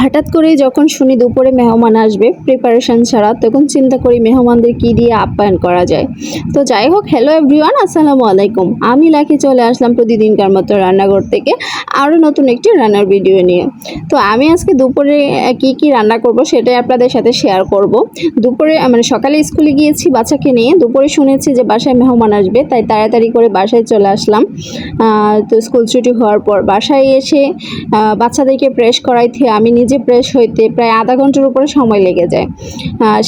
হঠাৎ করেই যখন শুনি দুপুরে মেহমান আসবে প্রিপারেশন ছাড়া, তখন চিন্তা করি মেহমানদের কী দিয়ে আপ্যায়ন করা যায়। তো যাই হোক হ্যালো এভরিওয়ান আসসালামু আলাইকুম। আমি লাকি চলে আসলাম প্রতিদিনকার মতো রান্নাঘর থেকে আরও নতুন একটি রান্নার ভিডিও নিয়ে। তো আমি আজকে দুপুরে কি কি রান্না করব সেটাই আপনাদের সাথে শেয়ার করব। দুপুরে মানে সকালে স্কুলে গিয়েছি বাচ্চাকে নিয়ে। দুপুরে শুনেছি যে বাসায় মেহমান আসবে, তাই তাড়াতাড়ি করে বাসায় চলে আসলাম। তো স্কুল ছুটি হওয়ার পর বাসায় এসে বাচ্চাদেরকে প্রেস করাইতে আমি নিজে প্রেস হইতে প্রায় আধা ঘণ্টার উপরে সময় লেগে যায়।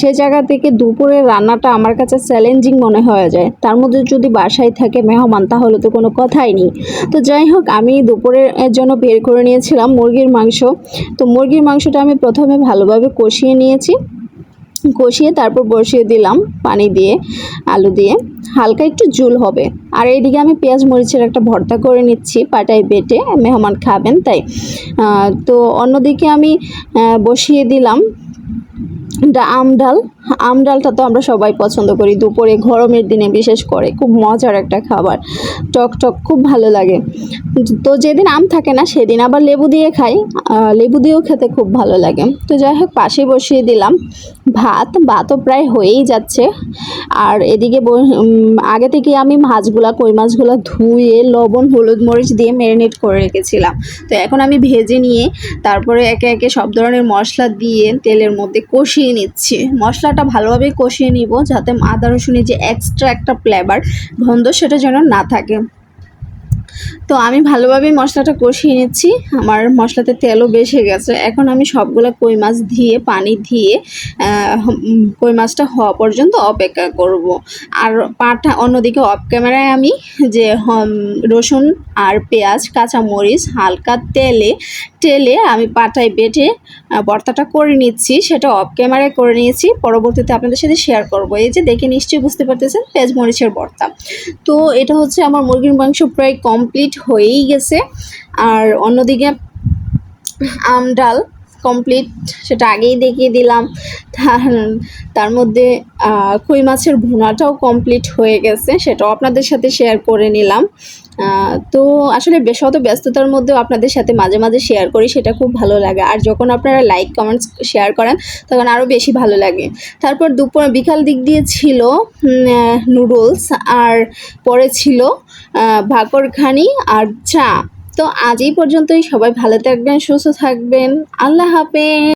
সে জায়গা থেকে দুপুরের রান্নাটা আমার কাছে চ্যালেঞ্জিং মনে হয়ে যায়। তার মধ্যে যদি বাসায় থাকে মেহমান, তাহলে তো কোনো কথাই নেই। তো যাই হোক, আমি দুপুরের জন্য বের করে নিয়েছিলাম মুরগির মাংস। তো মুরগির মাংসটা আমি প্রথমে ভালোভাবে কষিয়ে নিয়েছি। কষিয়ে তারপর বসিয়ে দিলাম পানি দিয়ে, আলু দিয়ে। হালকা একটু জুল হবে। আর এইদিকে আমি পেঁয়াজ মরিচের একটা ভর্তা করে নিচ্ছি পাটায় বেটে, মেহমান খাবেন তাই। তো অন্যদিকে আমি বসিয়ে দিলাম আম ডাল। আম ডালটা তো আমরা সবাই পছন্দ করি। দুপুরে গরমের দিনে বিশেষ করে খুব মজার একটা খাবার। টক টক খুব ভালো লাগে। তো যেদিন আম থাকে না, সেদিন আবার লেবু দিয়ে খাই। লেবু দিয়েও খেতে খুব ভালো লাগে। তো যাই হোক, পাশে বসিয়ে দিলাম। ভাত, ভাতও প্রায় হয়েই যাচ্ছে। আর এদিকে আগে থেকে আমি মাছগুলা, কই মাছগুলো ধুয়ে লবণ, হলুদ মরিচ দিয়ে ম্যারিনেট করে রেখেছিলাম। তো এখন আমি ভেজে নিয়ে, তারপরে একে একে সব ধরনের মশলা দিয়ে তেলের মধ্যে কষিয়ে নিচ্ছি। মশলাটা ভালোভাবে কষিয়ে নিব যাতে আদা রসুনের যে এক্সট্রা একটা ফ্লেভার গন্ধ সেটা যেন না থাকে। তো আমি ভালোভাবে মশলাটা কষিয়ে নিচ্ছি। আমার মশলাতে তেলও বেশি গেছে। এখন আমি সবগুলো কই মাছ দিয়ে, পানি দিয়ে কই মাছটা হওয়া পর্যন্ত অপেক্ষা করব। আর পাটা অন্যদিকে অফ ক্যামেরায় আমি যে রসুন আর পেঁয়াজ, কাঁচামরিচ, হালকা তেলে তেলে আমি পাটায় বেটে আহ, ভর্তাটা করে নিচ্ছি সেটা অফ ক্যামেরায় করে নিয়েছি পরবর্তীতে আপনাদের সাথে শেয়ার করব। এই যে দেখে নিশ্চয়ই বুঝতে পারতেছেন পেঁয়াজ মরিচের তো এটা হচ্ছে আমার মুরগির মাংস প্রায় কমপ্লিট হয়েই গেছে। আর অন্যদিকে আম ডাল কমপ্লিট সেটা আগেই দেখিয়ে দিলাম। তার মধ্যে কই মাছের ভুনাটাও কমপ্লিট হয়ে গেছে সেটাও আপনাদের সাথে শেয়ার করে নিলাম। তো আসলে বেশ অত ব্যস্ততার মধ্যেও আপনাদের সাথে মাঝে মাঝে শেয়ার করি, সেটা খুব ভালো লাগে। আর যখন আপনারা লাইক কমেন্টস শেয়ার করেন, তখন আরও বেশি ভালো লাগে। তারপর দুপুর, বিকাল দিক দিয়ে ছিল নুডলস আর পরে ছিল ভাকরখানি আর চা। তো আজ এই পর্যন্তই। সবাই ভালো থাকবেন, সুস্থ থাকবেন। আল্লাহ হাফেজ!